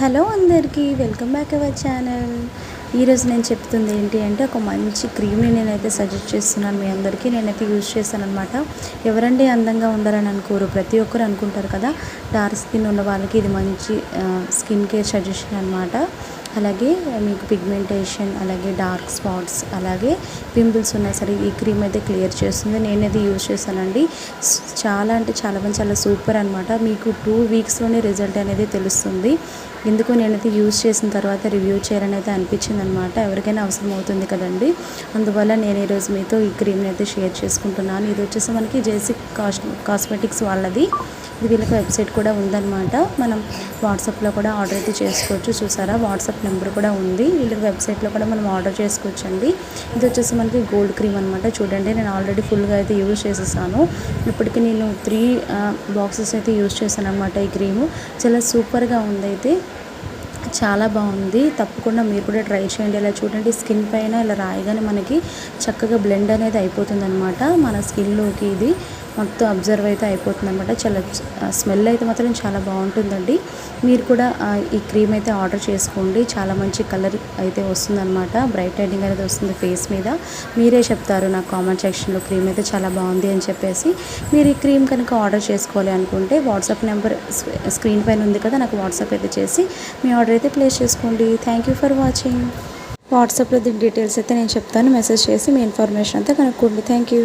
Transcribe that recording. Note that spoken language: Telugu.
హలో అందరికీ వెల్కమ్ బ్యాక్ అవర్ ఛానల్. ఈరోజు నేను చెప్తుంది ఏంటి అంటే ఒక మంచి క్రీమ్ని నేనైతే సజెస్ట్ చేస్తున్నాను మీ అందరికీ. నేనైతే యూజ్ చేస్తాను అనమాట ఎవరండి అందంగా ఉండాలని అనుకోరు? ప్రతి ఒక్కరు అనుకుంటారు కదా డార్క్ స్కిన్ ఉన్న వాళ్ళకి ఇది మంచి స్కిన్ కేర్ సజెషన్ అనమాట అలాగే మీకు పిగ్మెంటేషన్ అలాగే డార్క్ స్పాట్స్ అలాగే పింపుల్స్ ఉన్నా సరే ఈ క్రీమ్ అయితే క్లియర్ చేస్తుంది. నేనైతే యూజ్ చేశానండి. చాలా అంటే చాలా మంది చాలా సూపర్ అనమాట మీకు టూ వీక్స్లోనే రిజల్ట్ అనేది తెలుస్తుంది. ఎందుకు నేనైతే యూజ్ చేసిన తర్వాత రివ్యూ చేయాలని అయితే అనిపించింది అనమాట ఎవరికైనా అవసరం అవుతుంది కదండి. అందువల్ల నేను ఈరోజు మీతో ఈ క్రీమ్ని అయితే షేర్ చేసుకుంటున్నాను. ఇది వచ్చేసి మనకి జేసీ కాస్ కాస్మెటిక్స్ వాళ్ళది. ఇది వీళ్ళకి వెబ్సైట్ కూడా ఉందన్నమాట. మనం వాట్సాప్లో కూడా ఆర్డర్ అయితే చేసుకోవచ్చు. చూసారా? వాట్సాప్ నెంబర్ కూడా ఉంది. వీళ్ళకి వెబ్సైట్లో కూడా మనం ఆర్డర్ చేసుకోవచ్చు అండి ఇది వచ్చేసి మనకి గోల్డ్ క్రీమ్ అనమాట చూడండి నేను ఆల్రెడీ ఫుల్గా అయితే యూజ్ చేసేసాను. ఇప్పటికి నేను త్రీ బాక్సెస్ అయితే యూజ్ చేశాను అనమాట ఈ క్రీము. చాలా సూపర్గా ఉంది అయితే చాలా బాగుంది. తప్పకుండా మీరు కూడా ట్రై చేయండి. ఇలా చూడండి స్కిన్ పైన ఇలా రాయగానే మనకి చక్కగా బ్లెండ్ అనేది అయిపోతుంది అనమాట మన స్కిన్లోకి ఇది. మొత్తం అబ్జర్వ్ అయితే అయిపోతుంది అనమాట చాలా స్మెల్ అయితే మాత్రం చాలా బాగుంటుందండి. మీరు కూడా ఈ క్రీమ్ అయితే ఆర్డర్ చేసుకోండి. చాలా మంచి కలర్ అయితే వస్తుందన్నమాట. బ్రైట్ లైటింగ్ అనేది వస్తుంది ఫేస్ మీద. మీరే చెప్తారు నాకు కామెంట్ సెక్షన్లో క్రీమ్ అయితే చాలా బాగుంది అని చెప్పేసి. మీరు ఈ క్రీమ్ కనుక ఆర్డర్ చేసుకోవాలి అనుకుంటే వాట్సాప్ నెంబర్ స్క్రీన్ పైన ఉంది కదా నాకు వాట్సాప్ అయితే చేసి మీ ఆర్డర్ అయితే ప్లేస్ చేసుకోండి. Thank you for watching. వాట్సాప్లో దీని డీటెయిల్స్ అయితే నేను చెప్తాను. మెసేజ్ చేసి మీ ఇన్ఫర్మేషన్ అంతా కనుక్కోండి. Thank you.